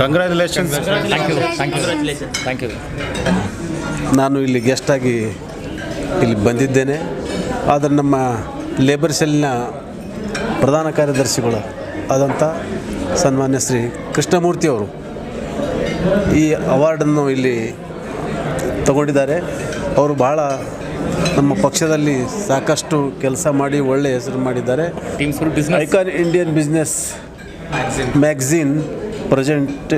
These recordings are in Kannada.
Congratulations thank you thank you thank you ನಾನು ಇಲ್ಲಿ ಗೆಸ್ಟಾಗಿ ಇಲ್ಲಿ ಬಂದಿದ್ದೇನೆ. ಆದರೆ ನಮ್ಮ ಲೇಬರ್ ಸೆಲ್ನ ಪ್ರಧಾನ ಕಾರ್ಯದರ್ಶಿಗಳು ಆದಂಥ ಸನ್ಮಾನ್ಯ ಶ್ರೀ ಕೃಷ್ಣಮೂರ್ತಿ ಅವರು ಈ ಅವಾರ್ಡನ್ನು ಇಲ್ಲಿ ತಗೊಂಡಿದ್ದಾರೆ. ಅವರು ಬಹಳ ನಮ್ಮ ಪಕ್ಷದಲ್ಲಿ ಸಾಕಷ್ಟು ಕೆಲಸ ಮಾಡಿ ಒಳ್ಳೆಯ ಹೆಸರು ಮಾಡಿದ್ದಾರೆ. Icon Indian business magazine present,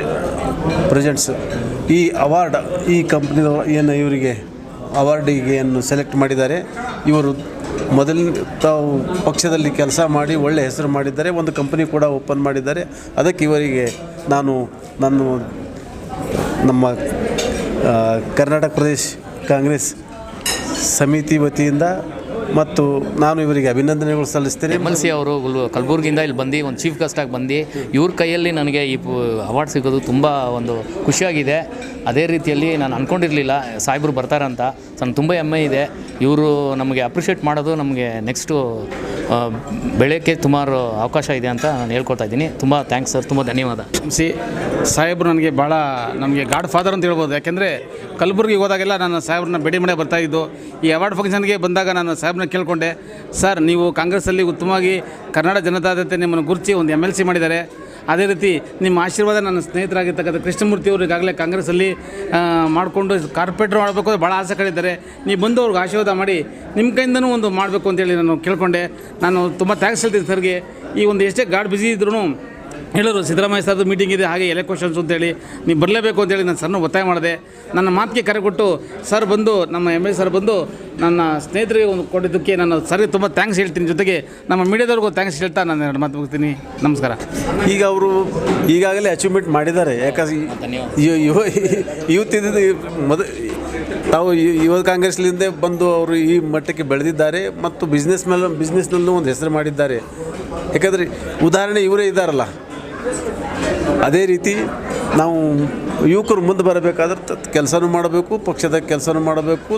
presents, ಈ ಅವಾರ್ಡ್, ಈ ಕಂಪ್ನಿದವರು ಏನು ಇವರಿಗೆ ಅವಾರ್ಡಿಗೆ ಏನು ಸೆಲೆಕ್ಟ್ ಮಾಡಿದ್ದಾರೆ, ಇವರು ಮೊದಲಿನ ತಾವು ಪಕ್ಷದಲ್ಲಿ ಕೆಲಸ ಮಾಡಿ ಒಳ್ಳೆಯ ಹೆಸರು ಮಾಡಿದ್ದಾರೆ, ಒಂದು ಕಂಪನಿ ಕೂಡ ಓಪನ್ ಮಾಡಿದ್ದಾರೆ, ಅದಕ್ಕೆ ಇವರಿಗೆ ನಾನು ನನ್ನ ನಮ್ಮ ಕರ್ನಾಟಕ ಪ್ರದೇಶ್ ಕಾಂಗ್ರೆಸ್ ಸಮಿತಿ ವತಿಯಿಂದ ಮತ್ತು ನಾನು ಇವರಿಗೆ ಅಭಿನಂದನೆಗಳು ಸಲ್ಲಿಸ್ತೇನೆ. ಎಂ ಅವರು ಕಲ್ಬುರ್ಗಿಯಿಂದ ಇಲ್ಲಿ ಬಂದು ಒಂದು ಚೀಫ್ ಗೆಸ್ಟಾಗಿ ಬಂದು ಇವ್ರ ಕೈಯಲ್ಲಿ ನನಗೆ ಈ ಅವಾರ್ಡ್ ಸಿಗೋದು ತುಂಬ ಒಂದು ಖುಷಿಯಾಗಿದೆ. ಅದೇ ರೀತಿಯಲ್ಲಿ ನಾನು ಅಂದ್ಕೊಂಡಿರಲಿಲ್ಲ ಸಾಹೇಬರು ಬರ್ತಾರಂತ. ಅಂತ ನನಗೆ ತುಂಬ ಹೆಮ್ಮೆ ಇದೆ. ಇವರು ನಮಗೆ ಅಪ್ರಿಷಿಯೇಟ್ ಮಾಡೋದು ನಮಗೆ ನೆಕ್ಸ್ಟು ಬೆಳೆಯೋಕ್ಕೆ ಸುಮಾರು ಅವಕಾಶ ಇದೆ ಅಂತ ನಾನು ಹೇಳ್ಕೊಳ್ತಾ ಇದ್ದೀನಿ. ತುಂಬ ಥ್ಯಾಂಕ್ಸ್ ಸರ್, ತುಂಬ ಧನ್ಯವಾದ. ಸಿ ಸಾಹೇಬರು ನನಗೆ ಭಾಳ ನಮಗೆ ಗಾಡ್ ಫಾದರ್ ಅಂತ ಹೇಳ್ಬೋದು. ಯಾಕೆಂದರೆ ಕಲಬುರ್ಗಿಗೆ ಹೋದಾಗೆಲ್ಲ ನಾನು ಸಾಹೇಬ್ರನ್ನ ಭೇಟಿ ಮಾಡೇ ಬರ್ತಾಯಿದ್ದು ಈ ಅವಾರ್ಡ್ ಫಂಕ್ಷನ್ಗೆ ಬಂದಾಗ ನಾನು ಸಾಹೇಬ್ರನ್ನ ಕೇಳಿಕೊಂಡೆ, ಸರ್, ನೀವು ಕಾಂಗ್ರೆಸ್ಸಲ್ಲಿ ಉತ್ತಮವಾಗಿ ಕರ್ನಾಟಕ ಜನತಾದಳತೆ ನಿಮ್ಮನ್ನು ಗುರುತಿಸಿ ಒಂದು ಎಂ ಎಲ್ ಸಿ ಮಾಡಿದ್ದಾರೆ. ಅದೇ ರೀತಿ ನಿಮ್ಮ ಆಶೀರ್ವಾದ ನನ್ನ ಸ್ನೇಹಿತರಾಗಿರ್ತಕ್ಕಂಥ ಕೃಷ್ಣಮೂರ್ತಿ ಅವರು ಈಗಾಗಲೇ ಕಾಂಗ್ರೆಸ್ಸಲ್ಲಿ ಮಾಡಿಕೊಂಡು ಕಾರ್ಪೊರೇಟರ್ ಮಾಡಬೇಕು ಅಂತ ಭಾಳ ಆಸೆ ಕಡಿದ್ದಾರೆ ನೀವು ಬಂದು ಅವ್ರಿಗೆ ಆಶೀರ್ವಾದ ಮಾಡಿ, ನಿಮ್ಮ ಕೈಯಿಂದನೂ ಒಂದು ಮಾಡಬೇಕು ಅಂತೇಳಿ ನಾನು ಕೇಳಿಕೊಂಡೆ. ನಾನು ತುಂಬ ಥ್ಯಾಂಕ್ಸ್ ಹೇಳ್ತೀನಿ ಸರ್ಗೆ. ಈ ಒಂದು ಎಷ್ಟೇ ಗಾಡ್ ಬ್ಯುಸಿ ಇದ್ರೂ ಹೇಳೋರು ಸಿದ್ದರಾಮಯ್ಯ ಸರ್ದು ಮೀಟಿಂಗ್ ಇದೆ, ಹಾಗೆ ಎಲೆ ಕ್ವಶನ್ಸ್ ಅಂತೇಳಿ. ನೀವು ಬರಲೇಬೇಕು ಅಂತೇಳಿ ನಾನು ಸರ್ನ ಒತ್ತಾಯ ಮಾಡಿದೆ. ನನ್ನ ಮಾತಿಗೆ ಕರೆ ಕೊಟ್ಟು ಸರ್ ಬಂದು, ನಮ್ಮ ಎಂ ಎಲ್ ಸರ್ ಬಂದು ನನ್ನ ಸ್ನೇಹಿತರಿಗೆ ಒಂದು ಕೊಟ್ಟಿದ್ದಕ್ಕೆ ನಾನು ಸರ್ಗೆ ತುಂಬ ಥ್ಯಾಂಕ್ಸ್ ಹೇಳ್ತೀನಿ. ಜೊತೆಗೆ ನಮ್ಮ ಮೀಡಿಯಾದವ್ರಿಗೂ ಥ್ಯಾಂಕ್ಸ್ ಹೇಳ್ತಾ ನಾನು ಎರಡು ಮಾತು ಹೋಗ್ತೀನಿ ನಮಸ್ಕಾರ. ಈಗ ಅವರು ಈಗಾಗಲೇ ಅಚೀವ್ಮೆಂಟ್ ಮಾಡಿದ್ದಾರೆ. ಯಾಕಂದ್ರೆ. ಯುವ ಯುವ ಯೂತ್ ಇದ್ದಿದ್ದು ಮೊದ ತಾವು ಯುವ ಕಾಂಗ್ರೆಸ್ಲಿಂದ ಬಂದು ಅವರು ಈ ಮಟ್ಟಕ್ಕೆ ಬೆಳೆದಿದ್ದಾರೆ ಮತ್ತು ಬಿಸ್ನೆಸ್ ಮೇಲೆ ಬಿಸ್ನೆಸ್ನಲ್ಲೂ ಒಂದು ಹೆಸರು ಮಾಡಿದ್ದಾರೆ. ಯಾಕಂದರೆ ಉದಾಹರಣೆ ಇವರೇ ಇದ್ದಾರಲ್ಲ. ಅದೇ ರೀತಿ ನಾವು ಯುವಕರು ಮುಂದೆ ಬರಬೇಕಾದ್ರೆ ಕೆಲಸನೂ ಮಾಡಬೇಕು ಪಕ್ಷದ ಕೆಲಸನೂ ಮಾಡಬೇಕು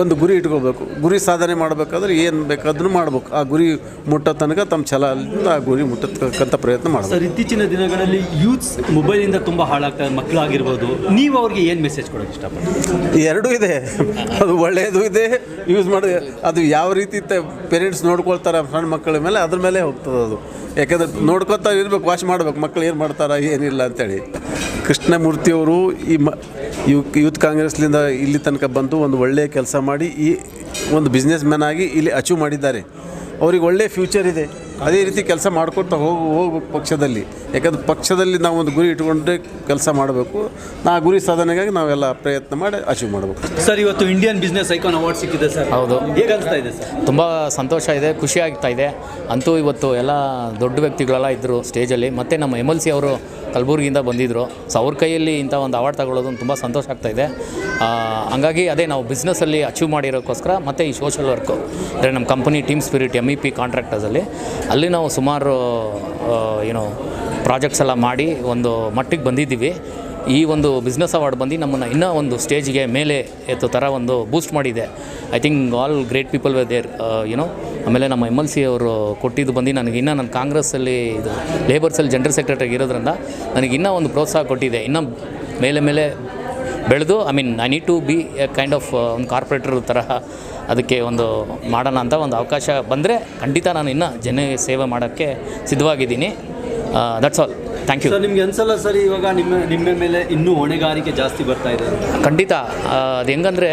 ಒಂದು ಗುರಿ ಇಟ್ಕೋಬೇಕು ಗುರಿ ಸಾಧನೆ ಮಾಡಬೇಕಾದ್ರೆ ಏನು ಬೇಕಾದ್ರೂ ಮಾಡ್ಬೇಕು. ಆ ಗುರಿ ಮುಟ್ಟೋ ತನಕ ತಮ್ಮ ಛಲದಿಂದ ಆ ಗುರಿ ಮುಟ್ಟತಕ್ಕಂಥ ಪ್ರಯತ್ನ ಮಾಡಬೇಕು. ಸರ್ ಇತ್ತೀಚಿನ ದಿನಗಳಲ್ಲಿ ಯೂತ್ಸ್ ಮೊಬೈಲಿಂದ ತುಂಬ ಹಾಳಾಗ್ತಾರೆ ಮಕ್ಕಳಾಗಿರ್ಬೋದು. ನೀವು ಅವ್ರಿಗೆ ಏನು ಮೆಸೇಜ್ ಕೊಡೋಕೆ ಇಷ್ಟಪಡ್ತೀವಿ ಎರಡೂ ಇದೆ. ಅದು ಒಳ್ಳೆಯದು ಇದೆ. ಯೂಸ್ ಮಾಡಿ. ಅದು ಯಾವ ರೀತಿ ಪೇರೆಂಟ್ಸ್ ನೋಡ್ಕೊಳ್ತಾರೆ ಸಣ್ಣ ಮಕ್ಕಳ ಮೇಲೆ ಅದ್ರ ಮೇಲೆ ಹೋಗ್ತದೆ ಅದು. ಯಾಕಂದ್ರೆ ನೋಡ್ಕೊತಾ ಇರ್ಬೇಕು ವಾಶ್ ಮಾಡ್ಬೇಕು. ಮಕ್ಕಳು ಏನು ಮಾಡ್ತಾರೆ ಏನಿಲ್ಲ ಅಂತೇಳಿ. ಕೃಷ್ಣಮೂರ್ತಿಯವರು ಈ ಮ ಯೂತ್ ಯೂತ್ ಕಾಂಗ್ರೆಸ್ಲಿಂದ ಇಲ್ಲಿ ತನಕ ಬಂದು ಒಂದು ಒಳ್ಳೆಯ ಕೆಲಸ ಮಾಡಿ ಈ ಒಂದು ಬಿಸ್ನೆಸ್ ಮ್ಯಾನ್ ಆಗಿ ಇಲ್ಲಿ ಅಚೀವ್ ಮಾಡಿದ್ದಾರೆ. ಅವ್ರಿಗೆ ಒಳ್ಳೆಯ ಫ್ಯೂಚರ್ ಇದೆ. ಅದೇ ರೀತಿ ಕೆಲಸ ಮಾಡ್ಕೊತಾ ಹೋಗಿ ಹೋಗ್ಬೇಕು ಪಕ್ಷದಲ್ಲಿ. ಯಾಕಂದ್ರೆ ಪಕ್ಷದಲ್ಲಿ ನಾವು ಒಂದು ಗುರಿ ಇಟ್ಕೊಂಡ್ರೆ ಕೆಲಸ ಮಾಡಬೇಕು. ಆ ಗುರಿ ಸಾಧನೆಗಾಗಿ ನಾವೆಲ್ಲ ಪ್ರಯತ್ನ ಮಾಡಿ ಅಚೀವ್ ಮಾಡಬೇಕು. ಸರ್ ಇವತ್ತು ಇಂಡಿಯನ್ ಬಿಸ್ನೆಸ್ ಐಕಾನ್ ಅವಾರ್ಡ್ ಸಿಕ್ಕಿದೆ ಸರ್. ಹೌದು. ಹೇಗೆ ಅನಿಸ್ತಾ ಇದೆ ಸರ್? ತುಂಬ ಸಂತೋಷ ಇದೆ ಖುಷಿ ಆಗ್ತಾ ಇದೆ. ಅಂತೂ ಇವತ್ತು ಎಲ್ಲ ದೊಡ್ಡ ವ್ಯಕ್ತಿಗಳೆಲ್ಲ ಇದ್ದರು ಸ್ಟೇಜಲ್ಲಿ ಮತ್ತು ನಮ್ಮ ಎಂ ಎಲ್ ಸಿ ಅವರು ಕಲಬುರಗಿಯಿಂದ ಬಂದಿದ್ದರು ಸೊ ಅವ್ರ ಕೈಯಲ್ಲಿ ಇಂಥ ಒಂದು ಅವಾರ್ಡ್ ತಗೊಳ್ಳೋದು ತುಂಬ ಸಂತೋಷ ಆಗ್ತಾಯಿದೆ ಹಂಗಾಗಿ ಅದೇ ನಾವು ಬಿಸ್ನೆಸ್ಸಲ್ಲಿ ಅಚೀವ್ ಮಾಡಿರೋಕ್ಕೋಸ್ಕರ ಮತ್ತು ಈ ಸೋಷಲ್ ವರ್ಕು ಅಂದರೆ ನಮ್ಮ company team spirit M E P ಕಾಂಟ್ರಾಕ್ಟರ್ಸಲ್ಲಿ ಅಲ್ಲಿ ನಾವು ಸುಮಾರು ಏನು ಪ್ರಾಜೆಕ್ಟ್ಸ್ ಎಲ್ಲ ಮಾಡಿ ಒಂದು ಮಟ್ಟಿಗೆ ಬಂದಿದ್ದೀವಿ. ಈ ಒಂದು ಬಿಸ್ನೆಸ್ ಅವಾರ್ಡ್ ಬಂದು ನಮ್ಮನ್ನು ಇನ್ನೂ ಒಂದು ಸ್ಟೇಜ್ಗೆ ಮೇಲೆ ಎತ್ತು ಥರ ಒಂದು ಬೂಸ್ಟ್ ಮಾಡಿದೆ. I think all great people were there you know ಆಮೇಲೆ ನಮ್ಮ ಎಂ ಎಲ್ ಸಿ ಅವರು ಕೊಟ್ಟಿದ್ದು ಬಂದು ನನಗೆ ಇನ್ನೂ ನನ್ನ ಕಾಂಗ್ರೆಸ್ಸಲ್ಲಿ ಇದು ಲೇಬರ್ಸಲ್ಲಿ ಜನರಲ್ ಸೆಕ್ರೆಟರಿ ಇರೋದ್ರಿಂದ ನನಗೆ ಇನ್ನೂ ಒಂದು ಪ್ರೋತ್ಸಾಹ ಕೊಟ್ಟಿದೆ. ಇನ್ನೂ ಮೇಲೆ ಮೇಲೆ ಬೆಳೆದು I mean I need to be a kind of ಒಂದು ಕಾರ್ಪೊರೇಟರ್ ತರಹ ಅದಕ್ಕೆ ಒಂದು ಮಾಡೋಣ ಅಂತ ಒಂದು ಅವಕಾಶ ಬಂದರೆ ಖಂಡಿತ ನಾನು ಇನ್ನೂ ಜನ ಸೇವೆ ಮಾಡೋಕ್ಕೆ ಸಿದ್ಧವಾಗಿದ್ದೀನಿ. That's all thank you sir ನಿಮ್ಗೆ ಅನ್ಸಲ್ಲ ಸರ್ ಇವಾಗ ನಿಮ್ಮ ನಿಮ್ಮ ಮೇಲೆ ಇನ್ನೂ ಹೊಣೆಗಾರಿಕೆ ಜಾಸ್ತಿ ಬರ್ತಾ ಇದೆ ಖಂಡಿತ. ಆ, ಅದು ಹೆಂಗಂದರೆ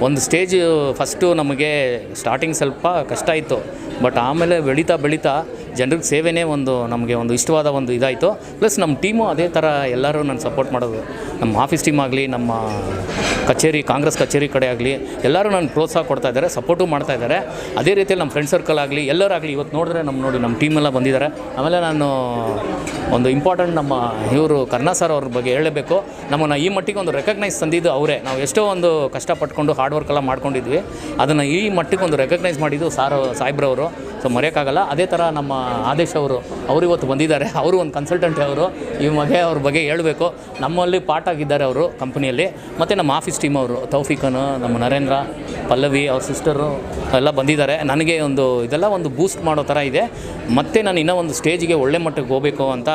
ಒಂದು ಸ್ಟೇಜ್ ಫಸ್ಟು ನಮಗೆ ಸ್ಟಾರ್ಟಿಂಗ್ ಸ್ವಲ್ಪ ಕಷ್ಟ ಇತ್ತು. ಬಟ್ ಆಮೇಲೆ ಬೆಳೀತಾ ಬೆಳೀತಾ ಜನರಿಗೆ ಸೇವೆನೇ ಒಂದು ನಮಗೆ ಒಂದು ಇಷ್ಟವಾದ ಒಂದು ಇದಾಯಿತು. ಪ್ಲಸ್ ನಮ್ಮ ಟೀಮು ಅದೇ ಥರ ಎಲ್ಲರೂ ನಾನು ಸಪೋರ್ಟ್ ಮಾಡೋದು. ನಮ್ಮ ಆಫೀಸ್ ಟೀಮ್ ಆಗಲಿ, ನಮ್ಮ ಕಚೇರಿ, ಕಾಂಗ್ರೆಸ್ ಕಚೇರಿ ಕಡೆ ಆಗಲಿ, ಎಲ್ಲರೂ ನಾನು ಪ್ರೋತ್ಸಾಹ ಕೊಡ್ತಾ ಇದ್ದಾರೆ ಸಪೋರ್ಟು ಮಾಡ್ತಾ ಇದ್ದಾರೆ. ಅದೇ ರೀತಿಯಲ್ಲಿ ನಮ್ಮ ಫ್ರೆಂಡ್ ಸರ್ಕಲ್ ಆಗಲಿ, ಎಲ್ಲರಾಗಲಿ ಇವತ್ತು ನೋಡಿದ್ರೆ ನಮ್ಮ ನೋಡಿ ನಮ್ಮ ಟೀಮೆಲ್ಲ ಬಂದಿದ್ದಾರೆ. ಆಮೇಲೆ ನಾನು ಒಂದು ಇಂಪಾರ್ಟೆಂಟ್ ನಮ್ಮ ಇವರು ಕರ್ನಾ ಸರ್ ಅವ್ರ ಬಗ್ಗೆ ಹೇಳಬೇಕು. ನಮ್ಮನ್ನು ಈ ಮಟ್ಟಿಗೆ ಒಂದು ರೆಕಗ್ನೈಸ್ ತಂದಿದ್ದು ಅವರೇ. ನಾವು ಎಷ್ಟೋ ಒಂದು ಕಷ್ಟಪಟ್ಕೊಂಡು ಹಾರ್ಡ್ ವರ್ಕ್ ಎಲ್ಲ ಮಾಡ್ಕೊಂಡಿದ್ವಿ. ಅದನ್ನು ಈ ಮಟ್ಟಿಗೆ ಒಂದು ರೆಕಗ್ನೈಸ್ ಮಾಡಿದ್ದು ಸಾರ್, ಸಾಹೇಬ್ರವರು. ಸೊ ಮರೆಯೋಕ್ಕಾಗಲ್ಲ. ಅದೇ ಥರ ನಮ್ಮ ಆದೇಶ್ ಅವರು ಅವರು ಇವತ್ತು ಬಂದಿದ್ದಾರೆ. ಅವರು ಒಂದು ಕನ್ಸಲ್ಟೆಂಟ್ ಅವರು. ಈ ಮಗೆ ಅವ್ರ ಬಗ್ಗೆ ಹೇಳಬೇಕು. ನಮ್ಮಲ್ಲಿ ಪಾರ್ಟ್ ಆಗಿದ್ದಾರೆ ಅವರು ಕಂಪ್ನಿಯಲ್ಲಿ ಮತ್ತು ನಮ್ಮ ಆಫೀಸ್ ಟೀಮ್ ಅವರು ತೌಫಿಕನು ನಮ್ಮ ನರೇಂದ್ರ, ಪಲ್ಲವಿ, ಅವ್ರ ಸಿಸ್ಟರು ಎಲ್ಲ ಬಂದಿದ್ದಾರೆ. ನನಗೆ ಒಂದು, ಇದೆಲ್ಲ ಒಂದು ಬೂಸ್ಟ್ ಮಾಡೋ ಥರ ಇದೆ. ಮತ್ತು ನಾನು ಇನ್ನೂ ಒಂದು ಸ್ಟೇಜಿಗೆ ಒಳ್ಳೆ ಮಟ್ಟಕ್ಕೆ ಹೋಗಬೇಕು ಅಂತ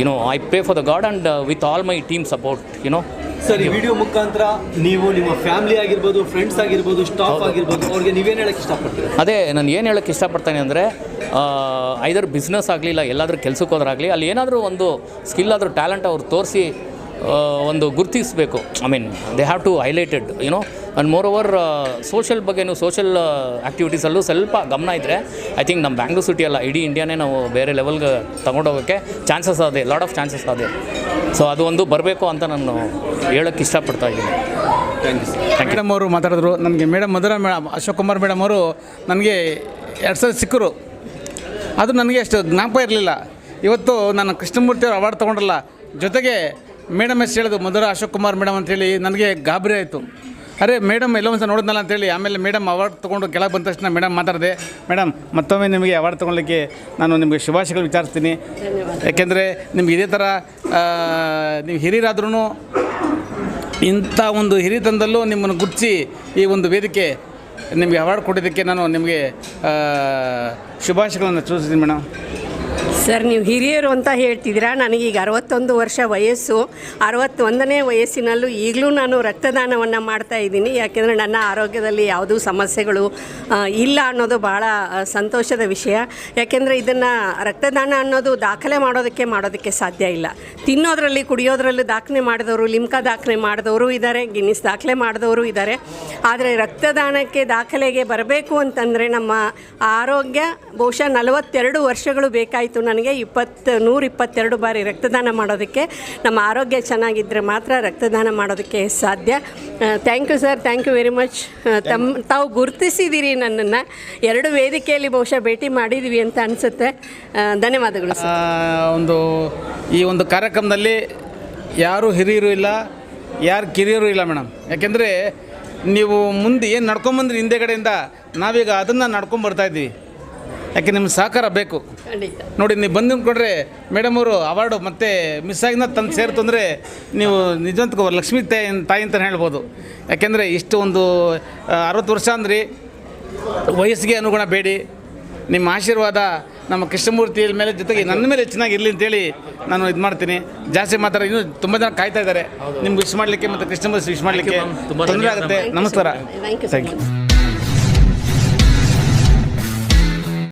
you know I pray for the god and with all my team support you know sir ಈ ವಿಡಿಯೋ ಮುಖಾಂತರ ನೀವು ನಿಮ್ಮ ಫ್ಯಾಮಿಲಿ ಆಗಿರ್ಬೋದು ಫ್ರೆಂಡ್ಸ್ ಆಗಿರ್ಬೋದು ಸ್ಟಾಫ್ ಆಗಿರ್ಬೋದು ಅವ್ರಿಗೆ ನೀವೇನು ಹೇಳಕ್ಕೆ ಇಷ್ಟಪಡ್ತೀರಾ? ಅದೇ ನಾನು ಏನು ಹೇಳಕ್ಕೆ ಇಷ್ಟಪಡ್ತೇನೆ ಅಂದರೆ ಐದರ್ ಬಿಸ್ನೆಸ್ ಆಗಲಿಲ್ಲ ಎಲ್ಲಾದರೂ ಕೆಲ್ಸಕ್ಕೆ ಹೋದ್ರಾಗಲಿ ಅಲ್ಲಿ ಏನಾದರೂ ಒಂದು ಸ್ಕಿಲ್ ಆದರೂ ಟ್ಯಾಲೆಂಟ್ ಅವ್ರು ತೋರಿಸಿ ಒಂದು ಗುರುತಿಸಬೇಕು. I mean they have to highlighted you know and more over social ಬಗ್ಗೆನೂ ಸೋಷಲ್ ಆ್ಯಕ್ಟಿವಿಟೀಸಲ್ಲೂ ಸ್ವಲ್ಪ ಗಮನ ಇದ್ದರೆ ಐ ಥಿಂಕ್ ನಮ್ಮ ಬ್ಯಾಂಗ್ಳೂರ್ ಸಿಟಿ ಅಲ್ಲ ಇಡೀ ಇಂಡಿಯಾನೇ ನಾವು ಬೇರೆ ಲೆವೆಲ್ಗೆ ತೊಗೊಂಡೋಗೋಕ್ಕೆ ಚಾನ್ಸಸ್ ಅದೇ ಲಾಟ್ ಆಫ್ ಚಾನ್ಸಸ್ ಅದೇ ಸೊ ಅದು ಒಂದು ಬರಬೇಕು ಅಂತ ನಾನು ಹೇಳೋಕ್ಕೆ ಇಷ್ಟಪಡ್ತಾ ಇದ್ದೀನಿ. ಥ್ಯಾಂಕ್ ಮೇಡಮ್ ಅವರು ಮಾತಾಡಿದ್ರು ನನಗೆ madam Madhura madam Ashok Kumar madam ಅವರು ನನಗೆ ಎರಡು ಸಾವಿರ ಸಿಕ್ಕರು. ಅದು ನನಗೆ ಅಷ್ಟು ಜ್ಞಾಪಕ ಇರಲಿಲ್ಲ. ಇವತ್ತು ನಾನು ಕೃಷ್ಣಮೂರ್ತಿ ಅವರು ಅವಾರ್ಡ್ ತೊಗೊಂಡ್ರಲ್ಲ ಜೊತೆಗೆ ಮೇಡಮ್ ಎಸ್ ಹೇಳೋದು ಮಧುರ ಅಶೋಕ್ ಕುಮಾರ್ ಮೇಡಮ್ ಅಂತೇಳಿ ನನಗೆ ಗಾಬರಿ ಆಯಿತು. ಅರೆ ಮೇಡಮ್ ಎಲ್ಲೋ ಸಹ ಸಲ ನೋಡಿದ್ನಲ್ಲ ಅಂತೇಳಿ. ಆಮೇಲೆ ಮೇಡಮ್ ಅವಾರ್ಡ್ ತೊಗೊಂಡು ಕೆಳಗೆ ಬಂದ ತಕ್ಷಣ ಮೇಡಮ್ ಮಾತಾಡಿದೆ ಮೇಡಮ್ ಮತ್ತೊಮ್ಮೆ ನಿಮಗೆ ಅವಾರ್ಡ್ ತೊಗೊಳ್ಲಿಕ್ಕೆ ನಾನು ನಿಮಗೆ ಶುಭಾಶಯಗಳು ವಿಚಾರಿಸ್ತೀನಿ. ಯಾಕೆಂದರೆ ನಿಮ್ಗೆ ಇದೇ ಥರ ನೀವು ಹಿರಿಯರಾದ್ರೂ ಇಂಥ ಒಂದು ಹಿರಿತನದಲ್ಲೂ ನಿಮ್ಮನ್ನು ಗುರ್ಚಿ ಈ ಒಂದು ವೇದಿಕೆ ನಿಮಗೆ ಅವಾರ್ಡ್ ಕೊಟ್ಟಿದ್ದಕ್ಕೆ ನಾನು ನಿಮಗೆ ಶುಭಾಶಯಗಳನ್ನು ಸೂಚಿಸ್ತೀನಿ ಮೇಡಮ್ ಸರ್, ನೀವು ಹಿರಿಯರು ಅಂತ ಹೇಳ್ತಿದ್ದೀರಾ? ನನಗೀಗ ಅರವತ್ತೊಂದು ವರ್ಷ ವಯಸ್ಸು. ಅರವತ್ತೊಂದನೇ ವಯಸ್ಸಿನಲ್ಲೂ ಈಗಲೂ ನಾನು ರಕ್ತದಾನವನ್ನು ಮಾಡ್ತಾ ಇದ್ದೀನಿ. ಯಾಕೆಂದರೆ ನನ್ನ ಆರೋಗ್ಯದಲ್ಲಿ ಯಾವುದೂ ಸಮಸ್ಯೆಗಳು ಇಲ್ಲ ಅನ್ನೋದು ಭಾಳ ಸಂತೋಷದ ವಿಷಯ. ಯಾಕೆಂದರೆ ಇದನ್ನು ರಕ್ತದಾನ ಅನ್ನೋದು ದಾಖಲೆ ಮಾಡೋದಕ್ಕೆ ಮಾಡೋದಕ್ಕೆ ಸಾಧ್ಯ ಇಲ್ಲ. ತಿನ್ನೋದರಲ್ಲಿ, ಕುಡಿಯೋದ್ರಲ್ಲಿ ದಾಖಲೆ ಮಾಡಿದವರು ಲಿಮ್ಕಾ ದಾಖಲೆ ಮಾಡಿದವರು ಇದ್ದಾರೆ, ಗಿನ್ನಿಸ್ ದಾಖಲೆ ಮಾಡಿದವರು ಇದ್ದಾರೆ. ಆದರೆ ರಕ್ತದಾನಕ್ಕೆ ದಾಖಲೆಗೆ ಬರಬೇಕು ಅಂತಂದರೆ ನಮ್ಮ ಆರೋಗ್ಯ ಬಹುಶಃ ನಲವತ್ತೆರಡು ವರ್ಷಗಳು ಬೇಕಾಯಿತು ನನಗೆ. ಇಪ್ಪತ್ತು, ನೂರ ಇಪ್ಪತ್ತೆರಡು ಬಾರಿ ರಕ್ತದಾನ ಮಾಡೋದಕ್ಕೆ. ನಮ್ಮ ಆರೋಗ್ಯ ಚೆನ್ನಾಗಿದ್ದರೆ ಮಾತ್ರ ರಕ್ತದಾನ ಮಾಡೋದಕ್ಕೆ ಸಾಧ್ಯ. Thank you sir thank you very much ತಮ್ಮ ತಾವು ಗುರುತಿಸಿದ್ದೀರಿ ನನ್ನನ್ನು. ಎರಡು ವೇದಿಕೆಯಲ್ಲಿ ಬಹುಶಃ ಭೇಟಿ ಮಾಡಿದ್ವಿ ಅಂತ ಅನಿಸುತ್ತೆ. ಧನ್ಯವಾದಗಳು ಒಂದು, ಈ ಒಂದು ಕಾರ್ಯಕ್ರಮದಲ್ಲಿ ಯಾರು ಹಿರಿಯರು ಇಲ್ಲ, ಯಾರು ಕಿರಿಯರು ಇಲ್ಲ ಮೇಡಮ್. ಯಾಕೆಂದರೆ ನೀವು ಮುಂದೆ ಏನು ನಡ್ಕೊಂಬಂದ್ರಿ ಹಿಂದೆಗಡೆಯಿಂದ ನಾವೀಗ ಅದನ್ನು ನಡ್ಕೊಂಡು ಬರ್ತಾ ಇದ್ದೀವಿ ಯಾಕೆ ನಿಮ್ಗೆ ಸಹಕಾರ ಬೇಕು? ನೋಡಿ ನೀವು ಬಂದು ಕೊಡ್ರೆ ಮೇಡಮ್ ಅವರು ಅವಾರ್ಡು ಮತ್ತು ಮಿಸ್ ಆಗಿನ ತಂದು ಸೇರ್ತು ಅಂದರೆ ನೀವು ನಿಜವಂತಕ್ಕೂ ಲಕ್ಷ್ಮೀ ತಾಯಿ ತಾಯಿ ಅಂತಲೇ ಹೇಳ್ಬೋದು. ಯಾಕೆಂದರೆ ಇಷ್ಟು ಒಂದು ಅರವತ್ತು ವರ್ಷ ಅಂದ್ರಿ ವಯಸ್ಸಿಗೆ ಅನುಗುಣ ಬೇಡಿ. ನಿಮ್ಮ ಆಶೀರ್ವಾದ ನಮ್ಮ ಕೃಷ್ಣಮೂರ್ತಿ ಮೇಲೆ ಜೊತೆಗೆ ನನ್ನ ಮೇಲೆ ಚೆನ್ನಾಗಿರಲಿ ಅಂತೇಳಿ ನಾನು ಇದು ಮಾಡ್ತೀನಿ. ಜಾಸ್ತಿ ಮಾತಾಡ ಇನ್ನೂ ತುಂಬ ಜನ ಕಾಯ್ತಾ ಇದ್ದಾರೆ. ನಿಮ್ಗೆ ವಿಶ್ ಮಾಡಲಿಕ್ಕೆ ಮತ್ತು ಕೃಷ್ಣಮೂರ್ತಿ ವಿಶ್ ಮಾಡಲಿಕ್ಕೆ ತೊಂದರೆ ಆಗುತ್ತೆ. ನಮಸ್ಕಾರ. Thank you thank you.